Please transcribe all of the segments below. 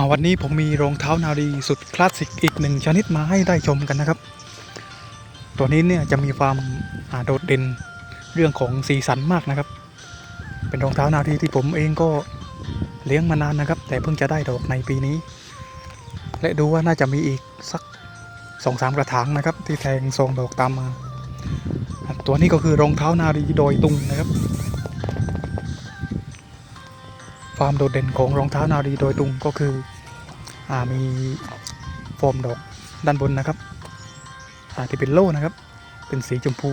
าวันนี้ผมมีรองเท้านารีสุดคลาสสิกอีกหนึ่งชนิดมาให้ได้ชมกันนะครับ ตัวนี้เนี่ยจะมีความโดดเด่นเรื่องของสีสันมากนะครับ เป็นรองเท้านารีที่ผมเองก็เลี้ยงมานานนะครับ แต่เพิ่งจะได้ดอกในปีนี้ และดูว่าน่าจะมีอีกสักสองสามกระถางนะครับ ที่แทงทรงดอกตามมา ตัวนี้ก็คือรองเท้านารีโดยตุงนะครับ ความโดดเด่นของรองเท้านารีโดยตรงก็คืออมีโฟมดอกด้านบนนะครับที่เป็นโล่นะครับ เป็นสีชมพู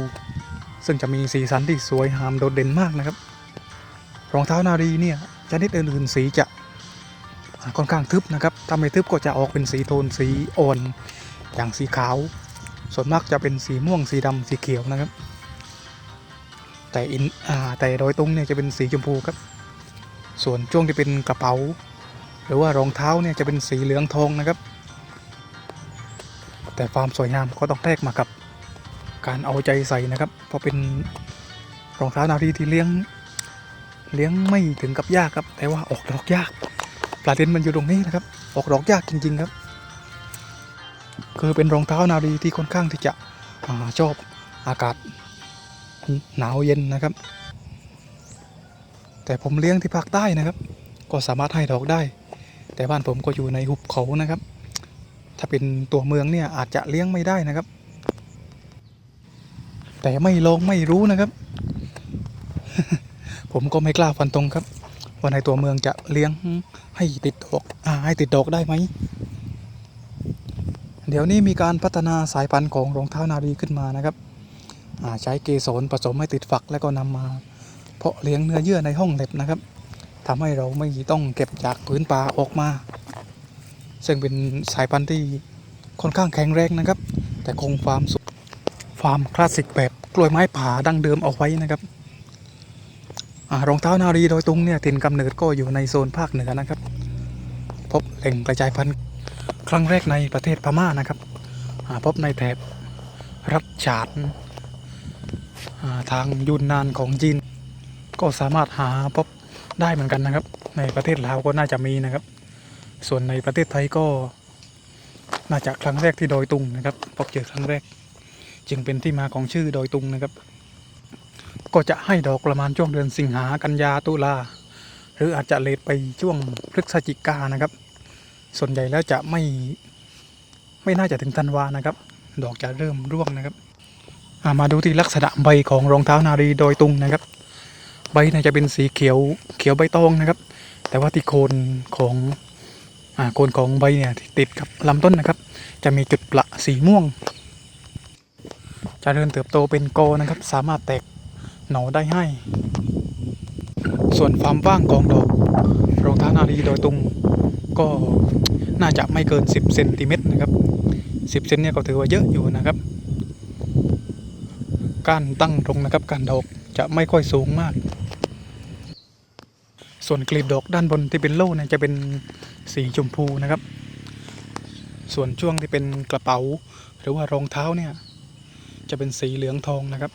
ซึ่งจะมีสีสันที่สวยงามโดดเด่นมากนะครับ รองเท้านารีเนี่ยชนิดอื่นๆสีจะค่อนข้างทึบนะครับถ้าไม่ทึบก็จะออกเป็นสีโทนสีอ่อนอย่างสีขาว ส่วนมากจะเป็นสีม่วงสีดำสีเขียวนะครับ แต่อินแต่โดยตรงเนี่ยจะเป็นสีชมพูครับ ส่วนช่วงที่เป็นกระเป๋า หรือว่ารองเท้าเนี่ยจะเป็นสีเหลืองทองนะครับ แต่ความสวยงามก็ต้องแลกมากับการเอาใจใส่นะครับ เพราะเป็นรองเท้านารีที่เลี้ยงเลี้ยงไม่ถึงกับยากครับ แต่ว่าออกดอกยากปลาเด่นมันอยู่ตรงนี้นะครับ ออกดอกยากจริง ๆครับ คือเป็นรองเท้านารีที่ค่อนข้างที่จะอชอบอากาศหนาวเย็นนะครับ แต่ผมเลี้ยงที่ภาคใต้นะครับ ก็สามารถให้ดอกได้ แต่บ้านผมก็อยู่ในหุบเขานะครับ ถ้าเป็นตัวเมืองเนี่ยอาจจะเลี้ยงไม่ได้นะครับ แต่ไม่ลองไม่รู้นะครับ ผมก็ไม่กล้าฟันตรงครับว่าในตัวเมืองจะเลี้ยงให้ติดดอกอให้ติดดอกได้ไหมเดี๋ยวนี้มีการพัฒนาสายพันธุ์ของรองเท้านารีขึ้นมานะครับใช้เกสรผสมให้ติดฝักแล้วก็นำมา เพาะเลี้ยงเนื้อเยื่อในห้องเล็บนะครับทำให้เราไม่ต้องเก็บจากพื้นป่าออกมา ซึ่งเป็นสายพันธุ์ที่ค่อนข้างแข็งแรงนะครับ แต่คงความสุความคลาสสิกแบบกล้วยไม้ป่าดั้งเดิมเอาไว้นะครับอารองเท้านารีโดยตรงเนี่ยถิ่นกำเนิดก็อยู่ในโซนภาคเหนือนะครับ พบแหล่งกระจายพันธุ์ครั้งแรกในประเทศพม่านะครับอ่าพบในแถบรัฐฉานอ่าทางยูนนานของจีน ก็สามารถหาพบได้เหมือนกันนะครับ ในประเทศลาวก็น่าจะมีนะครับ ส่วนในประเทศไทยก็น่าจะครั้งแรกที่ดอยตุงนะครับพบเจอครั้งแรก จึงเป็นที่มาของชื่อดอยตุงนะครับ ก็จะให้ดอกประมาณช่วงเดือนสิงหากันยาตุลาหรืออาจจะเลทไปช่วงพฤศจิกานะครับ ส่วนใหญ่แล้วจะไม่ไม่น่าจะถึงธันวานะครับ ดอกจะเริ่มร่วงนะครับามาดูที่ลักษณะใบของรองเท้านารีโดอยตุงนะครับ ใบนี่ยจะเป็นสีเขียวเขียวใบตองนะครับ แต่ว่าที่โคนของอ่าโคนของใบเนี่ยติดกับลำต้นนะครับ จะมีจุดประสีม่วงจะเริ่มเติบโตเป็นกอนะครับ สามารถแตกหน่อได้ให้ ส่วนความว่างของดอกรองเท้านารีโดยตรงก็น่าจะไม่เกิน 10เซนติเมตรนะครับ 10เซนเนี่ยก็ถือว่าเยอะอยู่นะครับก้านตั้งตรงนะครับการดอกจะไม่ค่อยสูงมาก ส่วนกลีบดอกด้านบนที่เป็นโล่เนี่ยจะเป็นสีชมพูนะครับ ส่วนช่วงที่เป็นกระเป๋า หรือว่ารองเท้าเนี่ย จะเป็นสีเหลืองทองนะครับ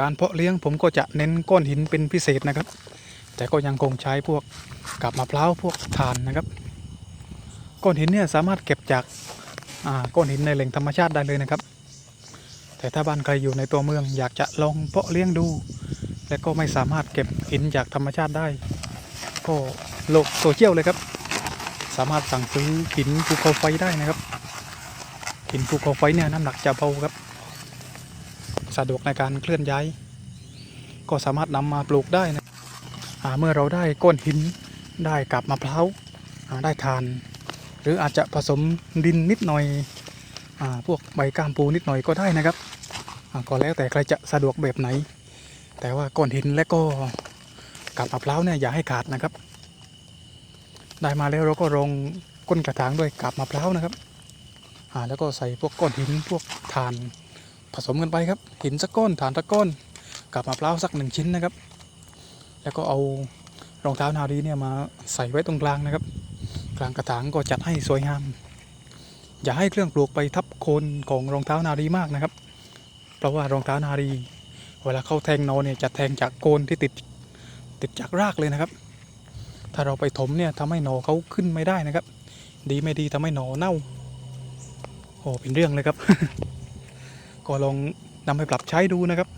การเพาะเลี้ยงผมก็จะเน้นก้อนหินเป็นพิเศษนะครับ แต่ก็ยังคงใช้พวกกับมะพร้าวพวกถ่านนะครับ ก้อนหินเนี่ยสามารถเก็บจากาก้อนหินในแหล่งธรรมชาติได้เลยนะครับ แต่ถ้าบ้านใครอยู่ในตัวเมืองอยากจะลองเพาะเลี้ยงดู และก็ไม่สามารถเก็บหินจากธรรมชาติได้ ก็โลกโซเชียลเลยครับ สามารถสั่งซื้อหินภูเขาไฟได้นะครับ หินภูเขาไฟเนี่ยน้ำหนักจะเบาครับ สะดวกในการเคลื่อนย้าย ก็สามารถนำมาปลูกได้นะอ่าเมื่อเราได้ก้อนหินได้กับมะพร้าวอ่าได้ทาน หรืออาจจะผสมดินนิดหน่อยอพวกใบก้ามปูนิดหน่อยก็ได้นะครับก็แล้วแต่ใครจะสะดวกแบบไหน แต่ว่าก้อนหินและก็กับมะพร้าวเนี่ยอย่าให้ขาดนะครับ ได้มาแล้วเราก็รองก้นกระถางด้วยกับมะพร้าวนะครับอ่าแล้วก็ใส่พวกก้อนหินพวกถ่านผสมกันไปครับ หินสักก้อนถ่านสักก้อนกับมะพร้าวสักหนึ่งชิ้นนะครับ แล้วก็เอารองเท้านารีเนี่ยมาใส่ไว้ตรงกลางนะครับ กลางกระถางก็จัดให้สวยงาม อย่าให้เครื่องปลูกไปทับโคนของรองเท้านารีมากนะครับ เพราะว่ารองเท้านารี เวลาเข้าแทงนอเนี่ยจะแทงจากโคนที่ติดติดจากรากเลยนะครับ ถ้าเราไปถมเนี่ยทำให้หนอเขาขึ้นไม่ได้นะครับ ดีไม่ดีทำให้หนอเน่าโอ้เป็นเรื่องเลยครับ ก็ลองนำไปปรับใช้ดูนะครับ